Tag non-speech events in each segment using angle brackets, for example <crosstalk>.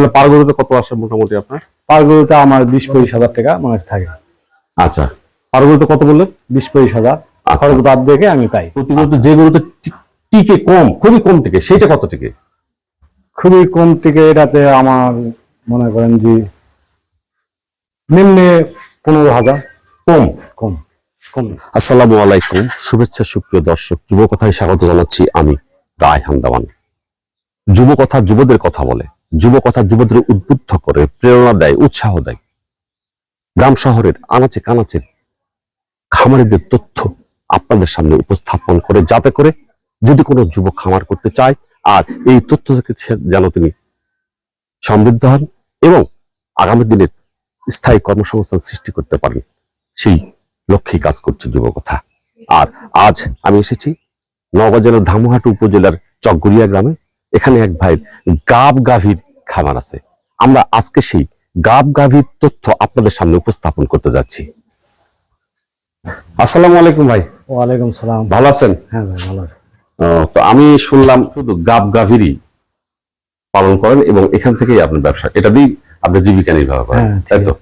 তাহলে পার গরুতে কত আসে মোটামুটি আপনার? পার গরুতে আমার বিশ পঁচিশ হাজার টাকা মানে থাকে। আচ্ছা। পার গরুতে কত বললেন? বিশ পঁচিশ হাজার। খরচ বাদ দেখে আমি পাই। প্রতি গরুতে যে গরুতে টিকে কম খুবই কম টিকে সেটা কত টিকে? খুবই কম থেকে এটাতে আমার মনে করেন যে নিম্নে পনেরো হাজার। কম? কম। কম। আসসালামু আলাইকুম। শুভেচ্ছা সুপ্রিয় দর্শক যুব কথায় স্বাগত জানাচ্ছি আমি রায় হান্দামান যুব কথা যুবদের কথা বলে। যুব কথা যুবদের উদ্বুদ্ধ করে, প্রেরণা দেয়, উৎসাহ দেয়। গ্রাম শহরের আনাচে কানাচে খামারিদের তথ্য আপনাদের সামনে উপস্থাপন করে, যাতে করে যদি কোনো যুবক খামার করতে চায়, আর এই তথ্য থেকে যেন তিনি সমৃদ্ধ হন এবং আগামী দিনের স্থায়ী কর্মসংস্থান সৃষ্টি করতে পারেন। সেই লক্ষ্যে কাজ করছে যুবকথা। আর আজ আমি এসেছি নওগাঁ জেলার ধামহাট উপজেলার চকগুড়িয়া গ্রামে। এখানে এক ভাইয়ের গাব গাভীর খামার আছে। আমরা আজকে সেই গাব গাভীর তথ্য আপনাদের সামনে উপস্থাপন করতে যাচ্ছি। আসসালামু আলাইকুম ভাই। ওয়ালাইকুম সালাম। ভালো আছেন? হ্যাঁ ভাই ভালো আছে। ও, তো আমি শুনলাম শুধু গাব গাভীরই পালন করেন এবং এখান থেকেই আপনার ব্যবসা। এটা দিয়ে আপনার জীবিকা নির্বাহ করেন হ্যাঁ, তাই তো?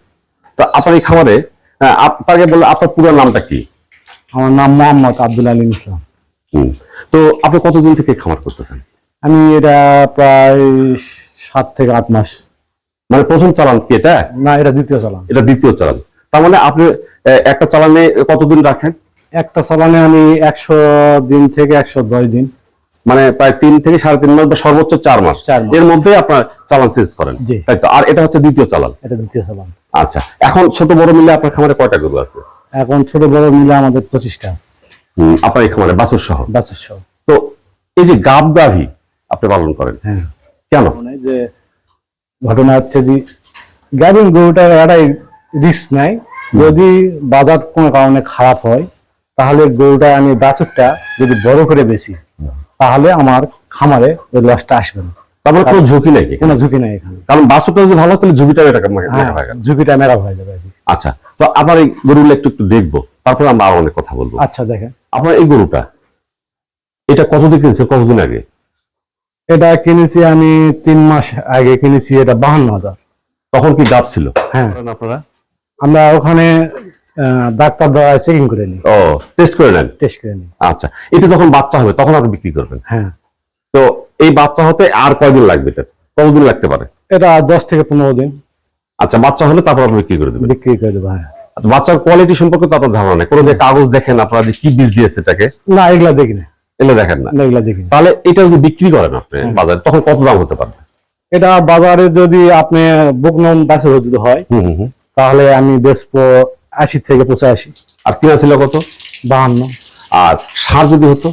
তা আপনার এই খামারে আহ, আপনাকে বললে আপনার পুরো নামটা কি? আমার নাম মোহাম্মদ আব্দুল আলিম ইসলাম। হুম। তো আপনি কতদিন থেকে খামার করতেছেন? আমি এটা প্রায় সাত থেকে আট মাস। মানে প্রথম চালান কি এটা? না এটা দ্বিতীয় চালান। এটা দ্বিতীয় চালান। তার মানে আপনি একটা চালানে কতদিন রাখেন? একটা চালানে আমি একশো দিন থেকে একশো দশ দিন। মানে প্রায় তিন থেকে সাড়ে তিন মাস বা সর্বোচ্চ চার মাস। এর মধ্যে আপনার চালান চেঞ্জ করেন। তাই তো? আর এটা হচ্ছে দ্বিতীয় চালান। এটা দ্বিতীয় চালান। আচ্ছা। এখন ছোট বড় মিলে আপনার খামারে কয়টা গরু আছে? এখন ছোট বড় মিলে আমাদের পঁচিশটা। আপনার এই খামারে বাছুর সহ বাছুর সহ তো এই যে গাব গাভী আপনি পালন করেন। হ্যাঁ। কেন? মানে যে ঘটনা হচ্ছে যে গাড়ির গরুটার এটাই রিস্ক নাই যদি বাজার কোনো কারণে খারাপ হয় তাহলে গরুটা আমি বাছুরটা যদি বড় করে বেশি তাহলে আমার খামারে ওই লসটা আসবে না। তারপরে কোনো ঝুঁকি নেই কোনো ঝুঁকি নাই এখানে। কারণ বাছুরটা যদি ভালো তাহলে ঝুঁকিটা হ্যাঁ ঝুঁকিটা মেরা হয়ে যাবে আচ্ছা তো আমার এই গরুগুলো একটু একটু দেখব তারপরে আমরা আরও অনেক কথা বলব। আচ্ছা দেখেন। আপনার এই গরুটা এটা কতদিন কিনছে কতদিন আগে? এটা কিনেছি আমি তিন মাস আগে কিনেছি এটা বাহান্ন হাজার। তখন কি গাব ছিল? হ্যাঁ। আপনারা? আমরা ওখানে আহ, ডাক্তার দ্বারা চেকিং করে নিই। ও টেস্ট করে নেন? টেস্ট করে নিই। আচ্ছা এটা যখন বাচ্চা হবে তখন আপনি বিক্রি করবেন? হ্যাঁ। তো এই বাচ্চা হতে আর কয়দিন লাগবে এটা? কতদিন লাগতে পারে? এটা দশ থেকে পনেরো দিন। আচ্ছা বাচ্চা হলে তারপর আপনি বিক্রি করে দেবেন? বিক্রি করে দেবো হ্যাঁ। আচ্ছা, বাচ্চার কোয়ালিটি সম্পর্কে তো আপনার ধারণা নেই। কোনো যে কাগজ দেখেন আপনারা কি বীজ দিয়েছে এটাকে? না এগুলা দেখি না। এগুলো দেখেন না। এগুলা দেখি। তাহলে এটা যদি বিক্রি করেন আপনি বাজারে তখন কত দাম হতে পারবে? এটা বাজারে যদি আপনি বুকনম বাছর যদি হয়। তাহলে আমি বেচবো আশি থেকে পঁচাশি। আর কিনা ছিল কত? বাহান্ন। আর সার যদি হতো?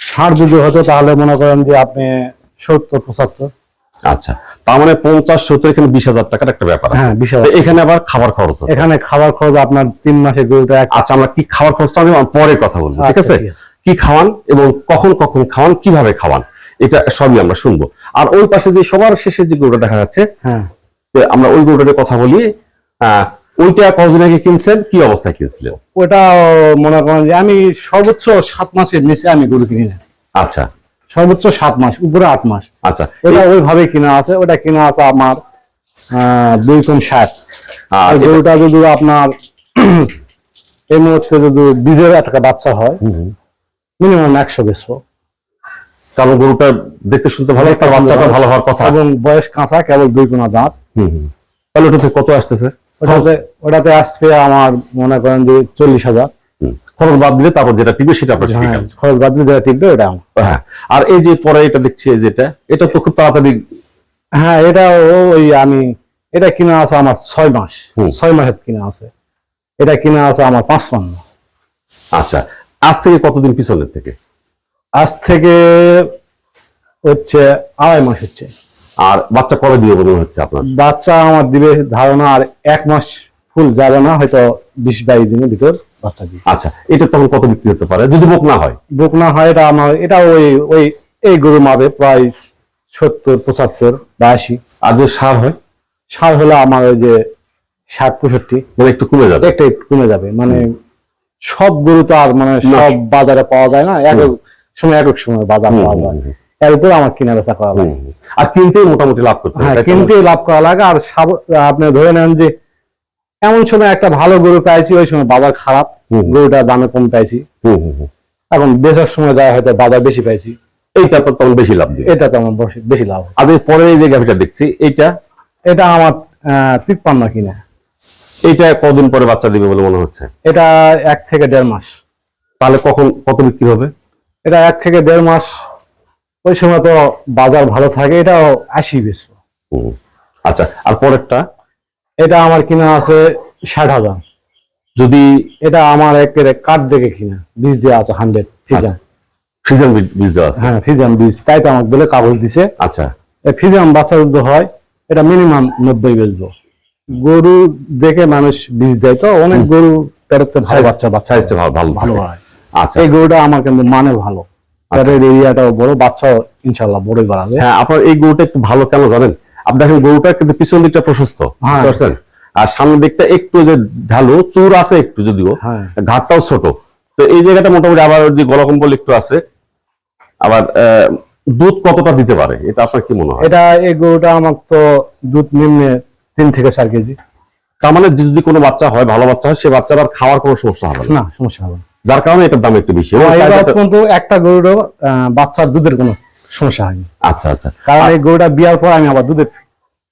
ষাট যদি হতো তাহলে মনে করেন যে আপনি সত্তর পঁচাত্তর। আচ্ছা তার মানে পঞ্চাশ সত্তর এখানে বিশ হাজার টাকার একটা ব্যাপার হ্যাঁ বিশ হাজার। এখানে আবার খাবার খরচ এখানে খাবার খরচ আপনার তিন মাসের গরুটা আচ্ছা আমরা কি খাবার খরচটা আমি পরে কথা বলব আচ্ছা, ঠিক আছে। কি খাওয়ান এবং কখন কখন খাওয়ান কীভাবে খাওয়ান এটা সবই আমরা শুনব। আর ওই পাশে যে সবার শেষে যে গরুটা দেখা যাচ্ছে হ্যাঁ। আমরা ওই গরুটার কথা বলি ওইটা কতদিন আগে কিনছেন কি অবস্থায় কিনছিলেন? ওটা মনে করেন যে আমি সর্বোচ্চ সাত মাসের নিচে আমি গরু কিনি না আচ্ছা। সর্বোচ্চ সাত মাস উপরে আট মাস। আচ্ছা। ওটা ওইভাবে কিনা আছে ওটা কিনা আছে আমার দুই কম ষাট। আর আর গরুটা যদি আপনার <clears throat> এই মুহূর্তে যদি বীজের একটা বাচ্চা হয় মিনিমাম একশো বেসবো কারণ গরুটা দেখতে শুনতে ভালো তার বাচ্চাটা ভালো। হওয়ার কথা। এবং বয়স কাঁচা কেবল দুই কোনা দাঁত। তাহলে ওটাতে কত আসতেছে? ওটাতে ওটাতে আসছে আমার মনে করেন যে চল্লিশ হাজার। খরচ বাদ দিলে তারপর যেটা টিকবে সেটা আপনার হ্যাঁ খরচ বাদ দিয়ে যেটা টিকবে ওটা হ্যাঁ। আর এই যে পরে এটা দেখছি যেটা এটা তো খুব তাড়াতাড়ি হ্যাঁ এটা ওই আমি এটা কিনা আছে আমার ছয় মাস। ছয় মাসের কিনা আছে। এটা কিনা আছে আমার পাঁচ পান্ন আচ্ছা। আজ থেকে কতদিন পিছনের থেকে? আজ থেকে হচ্ছে আড়াই মাস হচ্ছে। আর বাচ্চা কবে দিয়ে মনে হচ্ছে আপনার? বাচ্চা আমার দিবে ধারণা আর এক মাস ফুল যাবে না হয়তো বিশ বাইশ দিনের ভিতর বাচ্চা দিবে। আচ্ছা এটা তখন কত বিক্রি হতে পারে? যদি বুক না হয়? বুক না হয় এটা আমার এটা ওই ওই এই গরু মাপে প্রায় সত্তর পঁচাত্তর বা আশি আর যদি সার হয়? সার হলে আমার ওই যে ষাট পঁয়ষট্টি। মানে একটু কমে যাবে। একটা একটু কমে যাবে। মানে সব গরু তো আর মানে সব বাজারে পাওয়া যায় না এক এক সময় এক এক সময় বাজার পাওয়া যায়। এর উপর আমার কিনা বেচা করা লাগে। আর কিনতেই মোটামুটি লাভ করতে হ্যাঁ তাই কিনতে লাভ করা লাগে। আর আপনি ধরে নেন যে এমন সময় একটা ভালো গরু পাইছি ওই সময় বাজার খারাপ। গরুটা দামে কম পাইছি। এখন বেচার সময় যায় হয়তো বাজার বেশি পাইছি। এইটা তো তখন বেশি লাভ এটা তো আমার বেশি- লাভ। আজ পরে যে গাভিটা দেখছি এইটা? এটা আমার তিপ্পান্ন কিনা। এইটা কদিন পরে বাচ্চা দিবে বলে মনে হচ্ছে? এটা এক থেকে দেড় মাস। তাহলে কখন কত বিক্রি হবে? এটা এক থেকে দেড় মাস। ওই সময় তো বাজার ভালো থাকে এটাও আশি বেচবো। আচ্ছা আর পরেরটা? এটা আমার কিনা আছে ষাট হাজার। যদি এটা আমার একেবারে কাঠ দেখে কিনা বীজ দেওয়া আছে হান্ড্রেড ফিজাম সিজন বীজ দেওয়া আছে। হ্যাঁ ফিজাম বীজ তাই তো আমাকে বলে কাগজ দিছে। আচ্ছা। ফিজাম বাচ্চা হয় এটা মিনিমাম নব্বই বেচবো। গরু দেখে মানুষ বীজ দেয় তো অনেক গরু পেরোতে ভালো বাচ্চা বাচ্চা। সাইজটা ভালো ভালো ভালো হয়। আচ্ছা। এই গরুটা আমার কিন্তু মানে ভালো। এরিয়াটাও বড় বাচ্চা ইনশাল্লাহ বড়ই বাড়াবে। হ্যাঁ আপনার এই গরুটা একটু ভালো কেন জানেন? আপনি দেখেন গরুটা কিন্তু পিছন দিকটা প্রশস্ত হ্যাঁ। বুঝতে আর সামনের দিকটা একটু যে ঢালু চুর আছে একটু যদিও হ্যাঁ। ঘাটটাও ছোট। তো এই জায়গাটা মোটামুটি আবার ওই যে গলকম্বল একটু আছে আবার দুধ কতটা দিতে পারে? এটা আপনার কি মনে হয়? এটা এই গরুটা আমার তো দুধ নিম্নে তিন থেকে চার কেজি। তার মানে যদি কোনো বাচ্চা হয় ভালো বাচ্চা হয় সে বাচ্চার আর খাওয়ার কোনো সমস্যা হবে না। সমস্যা হবে যার কারণে এটার দাম একটু বেশি। কিন্তু একটা গরুরও বাচ্চার দুধের কোনো সমস্যা হয়নি। আচ্ছা আচ্ছা। কারণ এই গরুটা বিয়ার পর আমি আবার দুধের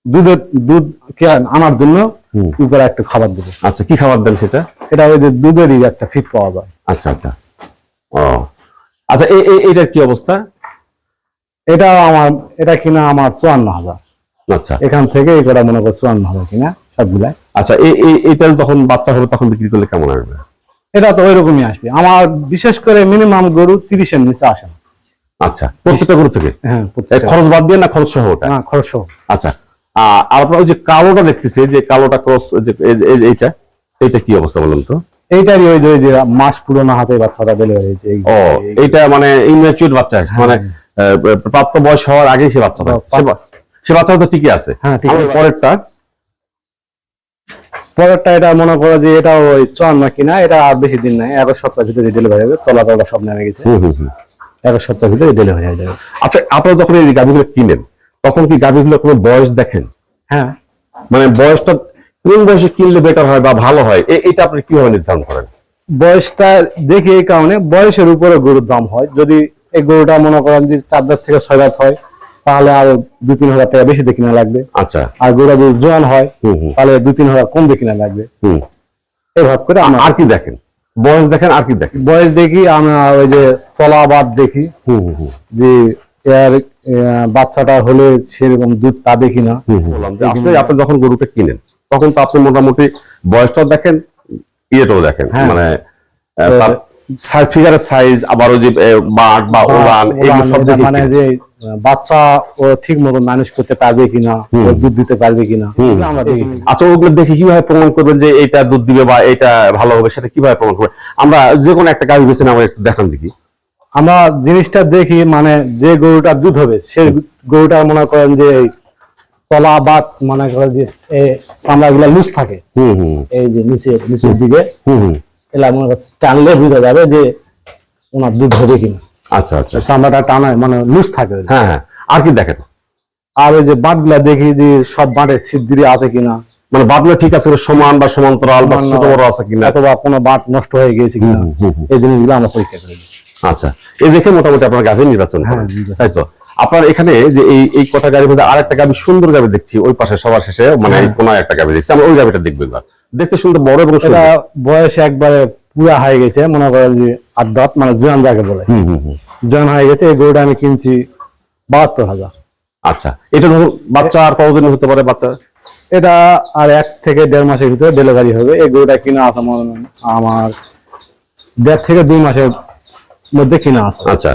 দুধের দুধ কে আনার জন্য। উপরে একটু খাবার দেবো। আচ্ছা কি খাবার দেন সেটা? এটা ওই যে দুধেরই একটা ফিট পাওয়া যায়। আচ্ছা আচ্ছা। ও। আচ্ছা এইটার কি অবস্থা? এটা আমার এটা কিনা আমার চুয়ান্ন হাজার। আচ্ছা। এখান থেকে এটা মনে করো চুয়ান্ন হাজার কিনা সবগুলাই আচ্ছা এই এই- এইটা যখন বাচ্চা হবে তখন বিক্রি করলে কেমন আসবে? এটা তো ওই রকমই আসবে। আমার বিশেষ করে মিনিমাম গরু তিরিশের নিচে আসে না। আচ্ছা প্রত্যেকটা গরু থেকে? হ্যাঁ খরচ বাদ দিয়ে না খরচ সহ ওটা? না খরচ সহ। আচ্ছা আর আপনার ওই যে কালোটা দেখতেছি যে কালোটা ক্রস যে এই- এই- এইটা এইটা কি অবস্থা বলুন তো? এইটারই ওই যে মাস পুরোনো হাতে বাচ্চাটা বেলে হয়েছে এই- ও এইটা মানে ইনম্যাচুয়ার বাচ্চা মানে আহ, প্রাপ্ত বয়স হওয়ার আগেই সে বাচ্চা তো সে বাচ্চা তো ঠিকই আছে। হ্যাঁ। পরেরটা? পরেরটা এটা মনে করো যে এটা ওই চুয়ান্ন কিনা এটা আর বেশি দিন নাই। এক সপ্তাহের ভিতরে ডেলিভারি হবে তলা তলা সব নেমে গেছে। হুম সপ্তাহের ভিতরে ডেলিভারি হয়ে যাবে। আচ্ছা আপনারা যখন এই গাভিগুলো কিনেন তখন কি গাভিগুলো কোনো বয়স দেখেন? হ্যাঁ। মানে বয়সটা কোন বয়সে কিনলে বেটার হয় বা ভালো হয়? এটা আপনি কীভাবে নির্ধারণ করেন? বয়সটা দেখি এই কারণে বয়সের উপরে গরুর দাম হয়। যদি এই গরুটা মনে করেন যে চার দাঁত থেকে ছয় দাঁত হয় তাহলে আরও দু তিন হাজার টাকা বেশি দিয়ে কিনা লাগবে। আচ্ছা। আর গরুটা যদি জোয়ান হয় তাহলে দু তিন হাজার কম দিয়ে কিনা লাগবে। হুম। এইভাবে করে আমরা আর কি দেখেন? বয়স দেখেন আর কি দেখেন? বয়স দেখি আমরা ওই যে তলাবাদ দেখি। যে এর বাচ্চাটা হলে সেরকম দুধ পাবে কিনা বললাম যে আসলে আপনি যখন গরুটা কিনেন তখন তো আপনি মোটামুটি বয়সটাও দেখেন ইয়েটাও দেখেন। হ্যাঁ। মানে আহ, সাইজ যে বা ওলান এগুলো সব দেখে মানে যে বাচ্চা ও ঠিক মতো মানুষ করতে পারবে কিনা দুধ দিতে পারবে কিনা আমরা আচ্ছা ওগুলো দেখে কীভাবে প্রমাণ করবেন যে এটা দুধ দিবে বা এটা ভালো হবে সেটা কীভাবে প্রমাণ করবেন? আমরা যে কোনো একটা গাড়ি বেছে আমরা একটু দেখান দেখি। আমরা জিনিসটা দেখি মানে যে গরুটা দুধ হবে সেই গরুটা মনে করেন যে তলা বাত মনে করেন যে চামড়া গুলা লুজ থাকে। হুম হুম। এই যে নিচে নিচের দিকে। হুম হুম। এলা মনে করছে টানলে বোঝা যাবে যে ওনার দুধ হবে কিনা। আচ্ছা আচ্ছা। চামড়াটা টানায় মানে লুজ থাকে। হ্যাঁ হ্যাঁ। আর কি দেখেন? আর ওই যে দেখি যে সব বাঁটের ছিদ্রি আছে কিনা। মানে ঠিক আছে সমান বা সমান্তরাল বা ছোট বড় আছে কিনা? অথবা কোনো বাঁট নষ্ট হয়ে গিয়েছে কিনা। এই জিনিসগুলো আমরা পরীক্ষা করি আচ্ছা। এই দেখে মোটামুটি আপনার গাভী নির্বাচন হ্যাঁ, তাই তো? আপনার এখানে যে এই এই কটা গাড়ির মধ্যে আরেকটা গাভী সুন্দর গাভী দেখছি ওই পাশে সবার শেষে মানে এই কোনায় একটা গাভী দেখছি। আমরা ওই গাভীটা দেখব এবার। দেখতে সুন্দর বড় এবং এটা বয়স একবারে পুরা হয়ে গেছে মনে করেন যে আদাত মানে জোয়ান যাকে বলে। হুম হুম হুম। জোয়ান হয়ে গেছে এই গরুটা আমি কিনছি বাহাত্তর হাজার। আচ্ছা এটা ধরুন বাচ্চা আর কতদিন হতে পারে বাচ্চা? এটা আর এক থেকে দেড় মাসের ভিতরে ডেলিভারি হবে। এই গরুটা কিনা আছে আমার আমার দেড় থেকে দুই মাসের মধ্যে কিনা আছে। আচ্ছা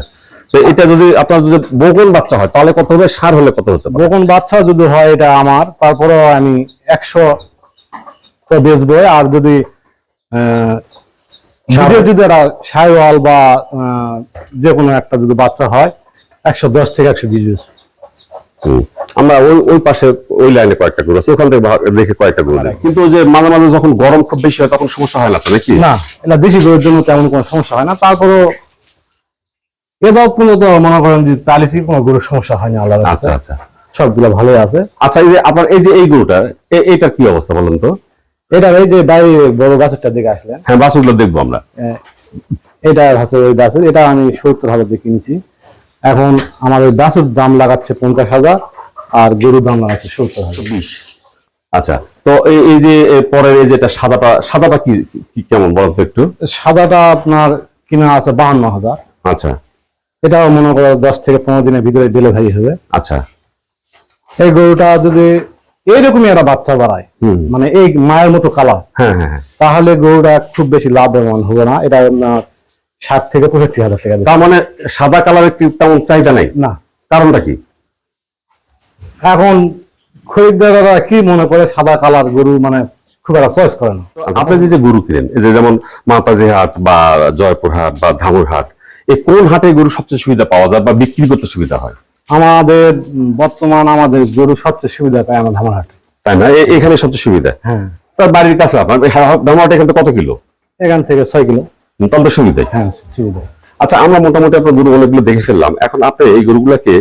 তো এটা যদি আপনার যদি বগন বাচ্চা হয় তাহলে কত হবে? সার হলে কত হতে পারে? যখন বাচ্চা যদি হয় এটা আমার তারপরেও আমি একশো তো বেচবো আর যদি যদি একটা সাইওয়াল বা যে কোনো একটা যদি বাচ্চা হয় একশো দশ থেকে একশো বিশ আমরা ওই ওই পাশে ওই লাইনে কয়েকটা গরু আছে ওখান থেকে দেখে কয়েকটা গরু। কিন্তু ওই যে মাঝে মাঝে যখন গরম খুব বেশি হয় তখন সমস্যা হয় না তো নাকি? না এটা দেশি গরুর জন্য তেমন কোনো সমস্যা হয় না। তারপরেও এবার পর্যন্ত মনে করেন যে তালিসি কোনো গরুর সমস্যা হয়নি আল্লাহ আচ্ছা আচ্ছা। সবগুলো ভালোই আছে। আচ্ছা এই যে আপনার এই যে এই গরুটা এ- এইটার কি অবস্থা বলেন তো? এটা এই যে বাড়ি বড় গাছেরটার দিকে আসলেন। হ্যাঁ বাছুরগুলো দেখব আমরা। এটা হচ্ছে ওই বাছুর এটা আমি সত্তর হাজার দিয়ে কিনেছি। এখন আমার ওই বাছুর দাম লাগাচ্ছে পঞ্চাশ হাজার আর গরুর দাম লাগাচ্ছে সত্তর হাজার। আচ্ছা তো এই এই যে পরের এই যেটা সাদাটা সাদাটা কি কি- কেমন বলেন তো একটু? সাদাটা আপনার কিনা আছে বাহান্ন হাজার। আচ্ছা। এটাও মনে করো দশ থেকে পনেরো দিনের ভিতরে ডেলিভারি হবে। আচ্ছা। এই গরুটা যদি এইরকমই একটা বাচ্চা বাড়ায় মানে এই মায়ের মতো কালার। হ্যাঁ হ্যাঁ হ্যাঁ। তাহলে গরুটা খুব বেশি লাভবান হবে না। এটা ষাট থেকে পঁয়ষট্টি হাজার টাকা তার মানে সাদা কালারের তেমন চাহিদা নাই? না। কারণটা কি? এখন খরিদ্দাররা কি মনে করে সাদা কালার গরু মানে খুব একটা চয়েস করে না। আপনি যে যে গরু কিনেন এই যে যেমন মাতাজি হাট বা জয়পুর হাট বা ধামুর হাট এই কোন হাটে গরু সবচেয়ে সুবিধা পাওয়া যায় বা বিক্রি করতে সুবিধা হয়? আমাদের বর্তমান আমাদের গরু সবচেয়ে সুবিধা পায় আমার ধামারহাট। তাই না? এখানে সবচেয়ে সুবিধা? হ্যাঁ। তার বাড়ির কাছে আপনার? ধামুরহাট এখান থেকে কত কিলো? এখান থেকে ছয় কিলো। তাহলে তো সুবিধাই হ্যাঁ সুবিধা। আচ্ছা আমরা মোটামুটি আপনার গরু অনেকগুলো দেখে ফেললাম। এখন আপনি এই গরুগুলোকে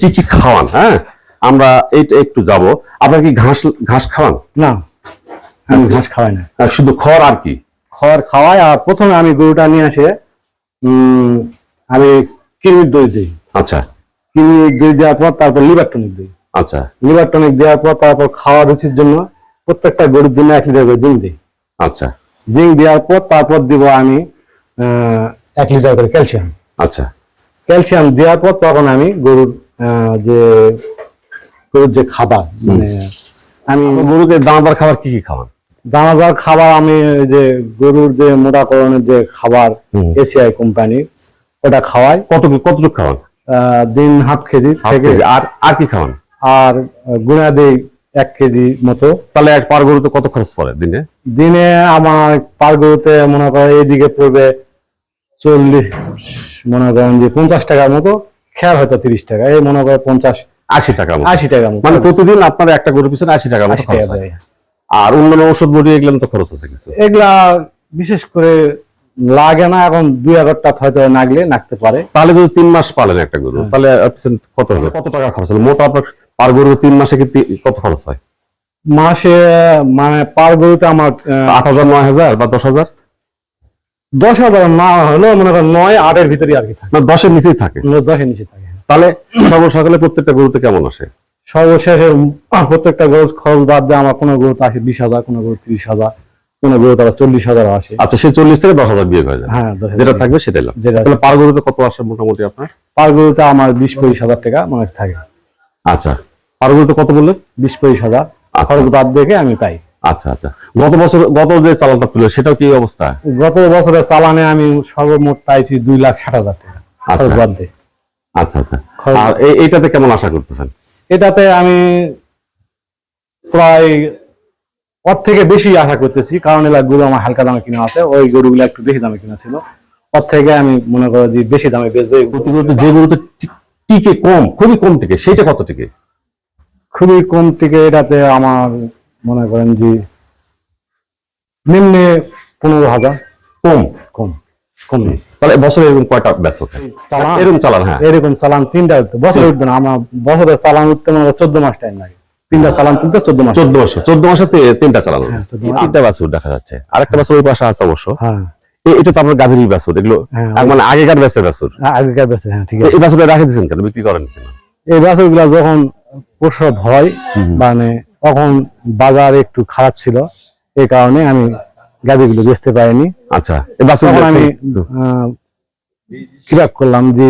কি কি খাওয়ান হ্যাঁ? আমরা এইটা একটু যাব। আপনার কি ঘাস ঘাস খাওয়ান? না আমি ঘাস খাওয়াই না। শুধু খড় আর কি? খড় খাওয়াই আর প্রথমে আমি গরুটা নিয়ে আসে আমি কিডনির দই দিই। আচ্ছা। কিডনির দই দেওয়ার পর তারপর লিভার টনিক দিই আচ্ছা। লিভার টনিক দেওয়ার পর তারপর খাওয়া রুচির জন্য প্রত্যেকটা গরুর জন্য এক লিটার করে জিঙ্ক দিই আচ্ছা। জিঙ্ক দেওয়ার পর তারপর দিব আমি এক লিটার করে ক্যালসিয়াম। আচ্ছা। ক্যালসিয়াম দেওয়ার পর তখন আমি গরুর যে গরুর যে খাবার মানে আমি গরুকে দানাদার খাবার কি কি খাওয়ান? দানাদার খাবার আমি যে গরুর যে মোটাকরণের যে খাবার। এসিআই কোম্পানি ওটা খাওয়াই। কত কতটুকু খাওয়ান? দিন হাফ কেজি। আর আর কি খাওয়ান? আর গুণা দেই এক কেজি মতো। তাহলে এক পার গরুতে কত খরচ পড়ে দিনে? দিনে আমার পার গরুতে মনে করেন এইদিকে পড়বে চল্লিশ মনে করেন যে পঞ্চাশ টাকার মতো খেয়াল হয়তো তিরিশ টাকা এই মনে করেন পঞ্চাশ আশি টাকা আশি টাকা মানে প্রতিদিন আপনার একটা গরুর পিছনে আশি টাকা মতো খরচ হয়। আর অন্যান্য ওষুধ বড়ি এগুলো তো খরচ আছে কিছু? এগুলা বিশেষ করে লাগে না এখন দুই হাজারটা হয়তো নাগলে নাগতে পারে। তাহলে যদি তিন মাস পালেন একটা গরু তাহলে কত হবে? কত টাকা খরচ হলো মোটা পার গরু তিন মাসে কি কত খরচ হয়? মাসে মানে পার গরুতে আমার আট হাজার নয় হাজার বা দশ হাজার? দশ হাজার না হলেও মনে করেন নয় আটের ভিতরে আর কি থাকে। না দশের নিচেই থাকে। দশের নিচে থাকে তাহলে সর্বসকালে প্রত্যেকটা গরুতে কেমন আসে? সর্বশেষে প্রত্যেকটা গরু খরচ বাদ দিয়ে আমার কোনো গরু আসে বিশ হাজার কোনো গরু তিরিশ হাজার। কোনো গরু তারা চল্লিশ হাজার আসে। আচ্ছা সে চল্লিশ থেকে দশ হাজার বিয়ে হয়ে যায়। হ্যাঁ যেটা থাকবে সেটাই লাভ। যেটা- তাহলে পার গরুতে কত আসে মোটামুটি আপনার? পার গরুতে আমার বিশ পঁচিশ হাজার টাকা মানে থাকে। আচ্ছা পার গরুতে কত বললেন? বিশ পঁচিশ হাজার। আচ্ছা। খরচ বাদ দেখে আমি পাই। আচ্ছা আচ্ছা। গত বছর গত যে চালানটা তুলে সেটাও কি অবস্থা? গত বছরের চালানে আমি সর্বমোট পাইছি দুই লাখ ষাট হাজার টাকা। খরচ আচ্ছা। বাদ দিয়ে আচ্ছা আচ্ছা। আর এইটাতে কেমন আশা করতেছেন? এটাতে আমি প্রায় ওর থেকে বেশি আশা করতেছি কারণ এলা গরু আমার হালকা দামে কিনা আছে ওই গরুগুলো একটু বেশি দামে কিনা ছিল ওর থেকে আমি মনে করো যে বেশি দামে বেচবো যে গরুতে টিকে কম খুবই কম টিকে সেইটা কত টিকে? খুবই কম থেকে এটাতে আমার মনে করেন যে নিম্নে পনেরো হাজার। কম? কম কম তাহলে বছরে এরকম কয়টা ব্যাস ওঠে চালান। এরকম চালান হ্যাঁ। এরকম চালান তিনটা উঠতে বছর উঠবে না আমার বছরের চালান উঠতে মনে চোদ্দ মাস টাইম লাগে। তিনটা চালান তুলতে চোদ্দ মাস। চোদ্দ মাসে। চোদ্দ মাসে তে- তিনটা চালানো। হ্যাঁ। তিনটা বাছুর দেখা যাচ্ছে। আরেকটা বাছুর ওই পাশে আছে অবশ্য। হ্যাঁ। এটা তো আপনার গাভীর বাছুর এগুলো হ্যাঁ, মানে আগেকার বাছুর হ্যাঁ, আগেকার হ্যাঁ ঠিক আছে। এই বাছুরটা রেখে দিচ্ছেন কেন? বিক্রি করেন কেন? এই বাছুরগুলা যখন প্রসব হয় মানে তখন বাজার একটু খারাপ ছিল। এই কারণে আমি গাড়িগুলো বেচতে পারিনি। আচ্ছা এই বাছুর আমি কিরাক করলাম যে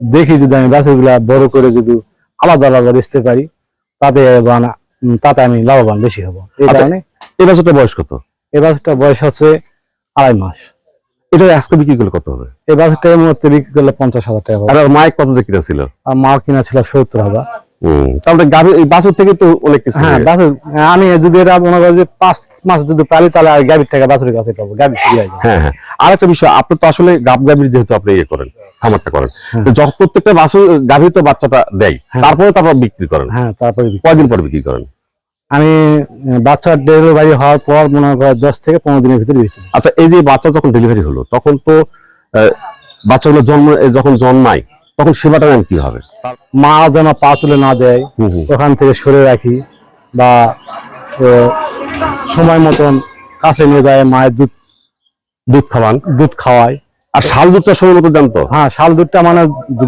দেখি যদি আমি বাছুরগুলা বড় করে যদি আলাদা আলাদা বেচতে পারি। তাতে তাতে আমি লাভবান বেশি হব। এই আচ্ছা। কারণে এই বাছুরটা বয়স কত? এই বাছুরটা বয়স হচ্ছে আড়াই মাস। এটা আজকে বিক্রি করলে কত হবে? এই বাছুরটা এই মুহূর্তে বিক্রি করলে পঞ্চাশ হাজার টাকা। আর মায়ের কত যে কিনা ছিল আর মা কিনা ছিল সত্তর হাজার। তাহলে গাভী বাছুর থেকে তো অনেক কিছু হ্যাঁ বাছুর আমি যদি এটা মনে করি যে পাঁচ মাস যদি পালি তাহলে আর গাভীর টাকা বাছুরের কাছে পাবো। গাভী হয়ে হ্যাঁ হ্যাঁ। আর একটা বিষয় আপনি তো আসলে গাব গাভীর যেহেতু আপনি ইয়ে করেন খামারটা করেন তো যখন প্রত্যেকটা বাছুর গাভী তো বাচ্চাটা দেয় তারপরে তারপর বিক্রি করেন? হ্যাঁ তারপরে কয়দিন পর বিক্রি করেন? আমি আহ, বাচ্চার ডেলিভারি হওয়ার পর মনে করি দশ থেকে পনেরো দিনের ভিতরে আচ্ছা এই যে বাচ্চা যখন ডেলিভারি হলো তখন তো বাচ্চাগুলো জন্ম যখন জন্মায় তখন সেবাটা কি হবে? মা যেন পা তুলে না দেয়। ওখান থেকে সরে রাখি বা সময় মতন কাছে নিয়ে যায় মায়ের দুধ দুধ খাওয়ান? দুধ খাওয়াই আর শাল দুধটা সময় মতো দেন তো? হ্যাঁ শাল দুধটা মানে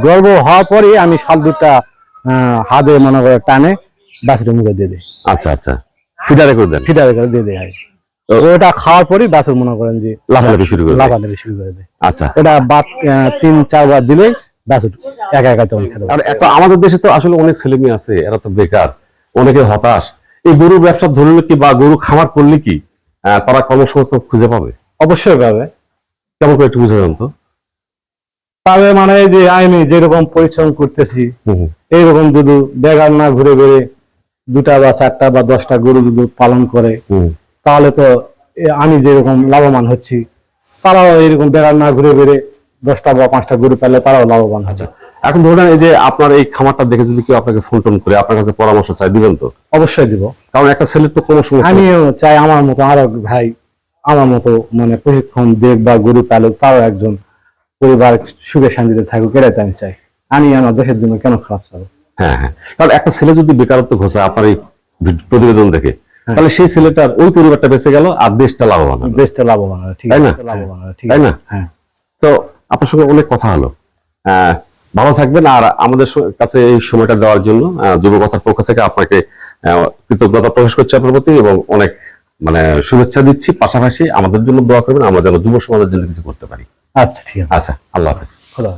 গর্ভ হওয়ার পরে আমি শাল দুধটা হাতে মনে করে টানে বাছুরের মুখে দিয়ে দিই। আচ্ছা আচ্ছা। ফিটারে করে দেন? ফিটারে করে দিয়ে দেয় ওটা খাওয়ার পরই বাছুর মনে করেন যে লাফালাফি শুরু করে। লাফালাফি শুরু করে দেয়। আচ্ছা। এটা আহ, তিন চারবার দিলেই বাছুর একা একা তখন খেতে আর এত আমাদের দেশে তো আসলে অনেক ছেলে মেয়ে আছে এরা তো বেকার অনেকে হতাশ। এই গরু ব্যবসা ধরলে কি বা গরু খামার করলে কি তারা কর্মসংস্থান খুঁজে পাবে? অবশ্যই পাবে। কেমন করে একটু বুঝে তো। তবে মানে যে আমি যেরকম পরিশ্রম করতেছি। এইরকম যদি বেগার না ঘুরে বেড়ে দুটা বা চারটা বা দশটা গরু যদি পালন করে তাহলে তো আমি যেরকম লাভবান হচ্ছি তারাও এরকম বেগার না ঘুরে বেড়ে দশটা বা পাঁচটা গরু পেলে তারাও লাভবান হচ্ছে এখন ধরেন এই যে আপনার এই খামারটা দেখে যদি কেউ আপনাকে ফোন টোন করে আপনার কাছে পরামর্শ চাই দিবেন তো? অবশ্যই দিব। কারণ একটা ছেলের তো কোনো সমস্যা আমিও চাই আমার মতো আরও ভাই আমার মতো মানে প্রশিক্ষণ দেখ বা গরু পালক তারও একজন পরিবার সুখে শান্তিতে থাকুক এটাই আমি চাই। আমি আমার দেশের জন্য কেন খারাপ চাবো? হ্যাঁ হ্যাঁ। কারণ একটা ছেলে যদি বেকারত্ব ঘোষায় আপনার এই প্রতিবেদন দেখে তাহলে সেই ছেলেটার ওই পরিবারটা বেঁচে গেল আর দেশটা লাভবান দেশটা লাভবান হয় ঠিক তাই না? আছে লাভবান হয় ঠিক তাই না? হ্যাঁ। তো আপনার সঙ্গে অনেক কথা হলো। ভালো থাকবেন আর আমাদের কাছে এই সময়টা দেওয়ার জন্য যুবকথার পক্ষ থেকে আপনাকে কৃতজ্ঞতা প্রকাশ করছি আপনার প্রতি এবং অনেক মানে শুভেচ্ছা দিচ্ছি। পাশাপাশি আমাদের জন্য দোয়া করবেন আমরা যেন যুব সমাজের জন্য কিছু করতে পারি। আচ্ছা ঠিক আছে। আচ্ছা আল্লাহ হাফেজ। খোলা